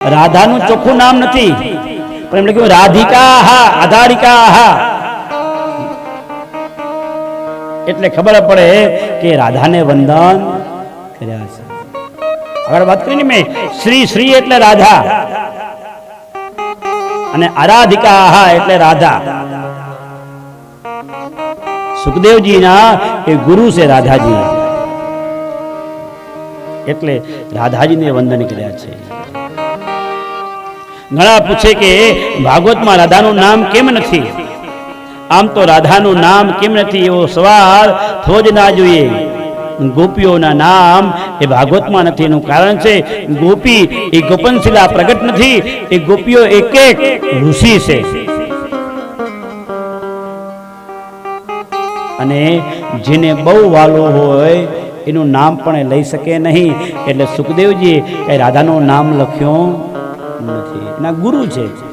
રાધાનું ચોખ્ખું નામ નથી. પણ એમણે કહ્યું, રાધિકા હા આધારિકા. હા એટલે ખબર પડે કે રાધાને વંદન કર્યા છે. આગળ વાત કરી મેં. શ્રી શ્રી એટલે રાધા. અને આરાધિકા હા એટલે રાધા. સુખદેવજીના એ ગુરુ છે રાધાજી. એટલે રાધાજીને વંદન કર્યા છે. ઘણા પૂછે કે, ભાગવતમાં રાધાનું નામ કેમ નથી? આમ તો રાધાનું નામ કેમ નથી, એવો સવાલ થવો જ ના જોઈએ. ગોપીઓના નામ એ ભાગવતમાં નથી. એનું કારણ છે, ગોપી એ ગોપનશીલા પ્રગટ નથી, એ ગોપીઓ એક એક ઋષિ છે. અને જેને બહુ વાલો હોય, એનું નામ પણ લઈ શકે નહીં. એટલે સુખદેવજી કઈ રાધાનું નામ લખ્યું. નથી. એના ગુરુ છે.